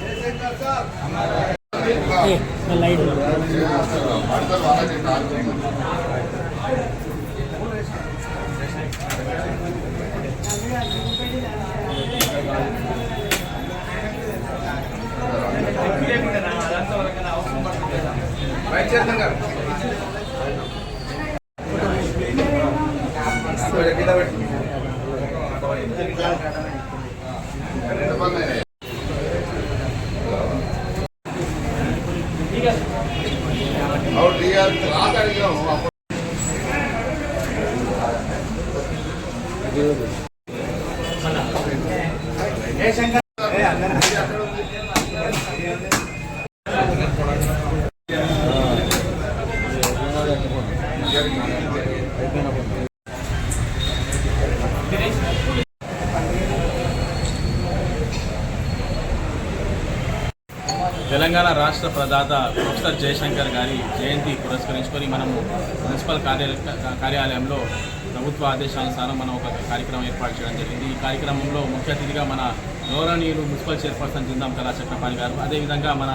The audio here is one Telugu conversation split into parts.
జయశంకర్ సార్ వైస్ చైర్మన్ గారు కింద పెట్టి. తెలంగాణ రాష్ట్ర ప్రదాత ప్రొఫెసర్ జయశంకర్ గారి జయంతి పురస్కరించుకొని మనము మున్సిపల్ కార్యాలయ కార్యాలయంలో ప్రభుత్వ ఆదేశానుసారం మనం ఒక కార్యక్రమం ఏర్పాటు చేయడం జరిగింది. ఈ కార్యక్రమంలో ముఖ్య అతిథిగా మన గౌరవనీయులు మున్సిపల్ చైర్పర్సన్ జిందాం కళాచక్రపాణి గారు అదేవిధంగా మన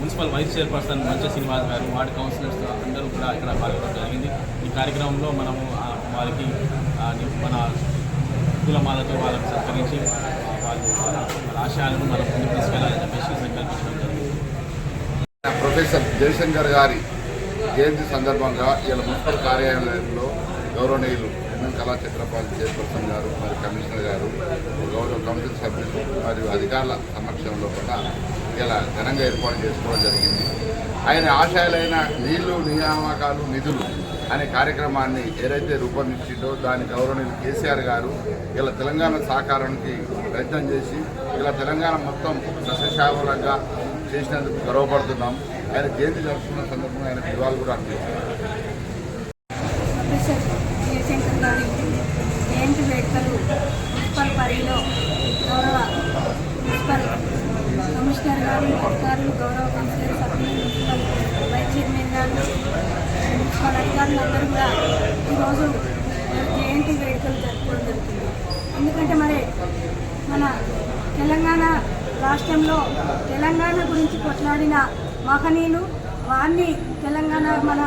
municipal vice chairperson Mancha Srinivas గారు వార్డు కౌన్సిలర్స్ అందరూ కూడా ఇక్కడ పాల్గొనడం జరిగింది. ఈ కార్యక్రమంలో మనము వారికి మన పూలమాలతో వాళ్ళని సత్కరించి వాళ్ళు వాళ్ళ వాళ్ళ ఆశయాలను మనం ముందుకు తీసుకెళ్ళాలని చెప్పేసి సంకల్పించడం జరిగింది. ప్రొఫెసర్ జయశంకర్ గారి జయంతి సందర్భంగా ఇలా మున్సిపల్ కార్యాలయంలో గౌరవనీయులు ఎన్ఎం కళా చక్రపాణి చైర్పర్సన్ గారు మరి కమిషనర్ గారు గౌరవ కౌన్సిల్ సభ్యులు మరియు అధికారుల సమక్షంలో కూడా ఇలా ఘనంగా ఏర్పాటు చేసుకోవడం జరిగింది. ఆయన ఆశయాలైన నీళ్ళు నియామకాలు నిధులు అనే కార్యక్రమాన్ని ఏదైతే రూపొందించిందో దాని గౌరవనీయులు కేసీఆర్ గారు ఇలా తెలంగాణ సహకారానికి ప్రయత్నం చేసి ఇలా తెలంగాణ మొత్తం సస్యశ్యామలంగా చేసినందుకు గర్వపడుతున్నాం. ఆయన జయంతి జరుపుకున్న సందర్భంగా ఆయన నివాళులు కూడా అర్పిస్తున్నాం ప్రొఫెసర్ శివశంకర్ గారి జయంతి వేడుకలు? మున్సిపల్ పరిధిలో గౌరవ మున్సిపల్ కమిషనర్ గారు అధికారులు గౌరవ కమిషనర్ సభ్యులు మున్సిపల్ వైస్ చైర్మన్ గారు మున్సిపల్ అధికారులు అందరూ కూడా ఈరోజు జయంతి వేడుకలు జరుపుకోవడం జరుగుతుంది. ఎందుకంటే మరి మన తెలంగాణ రాష్ట్రంలో తెలంగాణ గురించి కొట్లాడిన మహనీయులు వారిని తెలంగాణ మన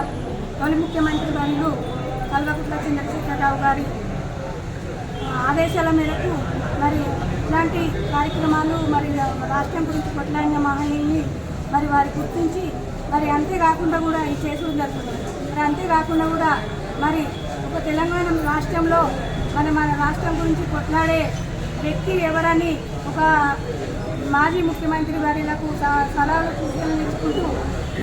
తొలి ముఖ్యమంత్రి వర్యులు కల్వకుట్ల చంద్రశేఖరరావు గారి ఆదేశాల మేరకు మరి ఇలాంటి కార్యక్రమాలు మరి రాష్ట్రం గురించి కొట్లాడిన మహనీయుని మరి వారి గుర్తించి మరి అంతేకాకుండా కూడా ఈ చేసుకుని జరుగుతుంది మరి అంతేకాకుండా కూడా మరి ఒక తెలంగాణ రాష్ట్రంలో మరి మన రాష్ట్రం గురించి కొట్లాడే వ్యక్తి ఎవరని ఒక మాజీ ముఖ్యమంత్రి వారిలకు సలహాలు సూచనలు ఇచ్చుకుంటూ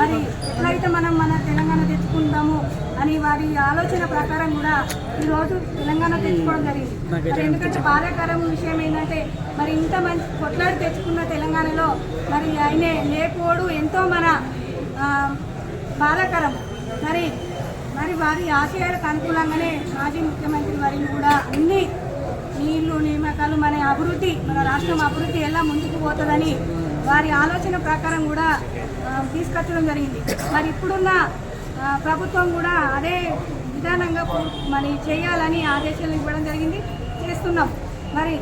మరి ఎట్లయితే మనం మన తెలంగాణ తెచ్చుకుందాము అని వారి ఆలోచన ప్రకారం కూడా ఈరోజు తెలంగాణ తెచ్చుకోవడం జరిగింది. ఎందుకంటే బాధాకరం విషయం ఏంటంటే మరి ఇంత మంచి కొట్లాడి తెచ్చుకున్న తెలంగాణలో మరి ఆయనే లేకపోవడు ఎంతో మన బాధాకరం. మరి మరి వారి ఆశయాలకు అనుకూలంగానే మాజీ ముఖ్యమంత్రి వారిని కూడా అన్ని నీళ్ళు నియామకాలు మన అభివృద్ధి మన రాష్ట్రం అభివృద్ధి ఎలా ముందుకు పోతుందని వారి ఆలోచన ప్రకారం కూడా తీసుకొచ్చడం జరిగింది. మరి ఇప్పుడున్న ప్రభుత్వం కూడా అదే విధానంగా మరి చేయాలని ఆదేశాలు ఇవ్వడం జరిగింది. చేస్తున్నాం. మరి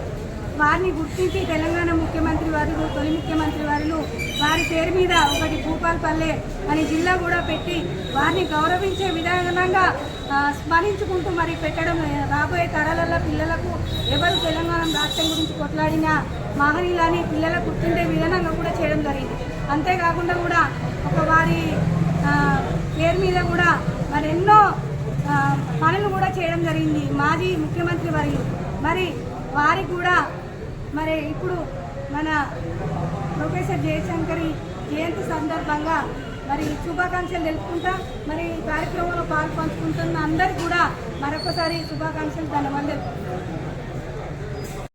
వారిని గుర్తించి తెలంగాణ ముఖ్యమంత్రి వారు తొలి ముఖ్యమంత్రి వారు వారి పేరు మీద ఒకటి భూపాల్పల్లె అని జిల్లా కూడా పెట్టి వారిని గౌరవించే విధానంగా స్మరించుకుంటూ మరి పెట్టడం రాబోయే తరాలలో పిల్లలకు ఎవరు తెలంగాణ రాష్ట్రం గురించి కొట్లాడినా మహనీయులని పిల్లలకు గుర్తుండే విధానంగా కూడా చేయడం జరిగింది. అంతేకాకుండా కూడా ఒక వారి పేరు మీద కూడా మరి ఎన్నో పనులు కూడా చేయడం జరిగింది మాజీ ముఖ్యమంత్రి వర్యులు. మరి వారికి కూడా మరి ఇప్పుడు మన ప్రొఫెసర్ జయశంకరి జయంతి సందర్భంగా మరి శుభాకాంక్షలు తెలుపుకుంటా. మరి ఈ కార్యక్రమంలో పాల్పంచుకుంటున్న అందరికీ కూడా మరొకసారి శుభాకాంక్షలు ధన్యవాదాలు.